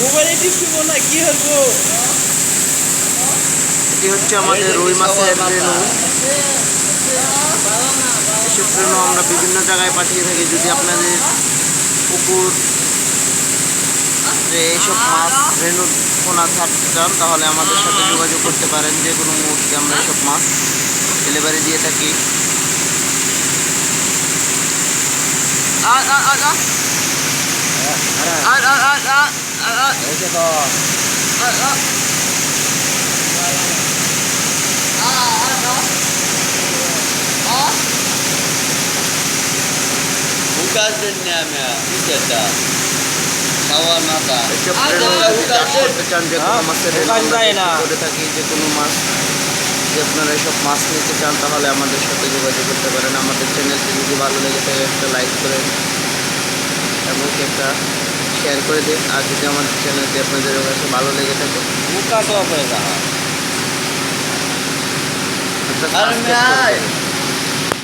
মোবাইলে টিপব না কি হব এটি হচ্ছে আমাদের রুই মাছের রেণু এসব রেণু আমরা বিভিন্ন জায়গায় পাঠিয়ে থাকি। যদি আপনাদের পুকুর যে এইসব মাছ রেণু পোনা ছাড়তে চান তাহলে আমাদের সাথে যোগাযোগ করতে পারেন যে কোনো মুহূর্তে আমরা এইসব মাছ ডেলিভারি দিয়ে থাকি। আর আর আর আর আর করতে চান যে কোনো হ্যাঁ, মাছের করে থাকি যে কোনো মাছ যদি আপনারা এসব মাছ নিতে চান তাহলে আমাদের সাথে যোগাযোগ করতে পারেন। আমাদের চ্যানেলটি যদি ভালো লেগে থাকে একটা লাইক করেন এবং একটা শেয়ার করে দিন। আর যদি আমাদের চ্যানেলটি আপনাদের কাছে ভালো লেগে থাকে বুকা তো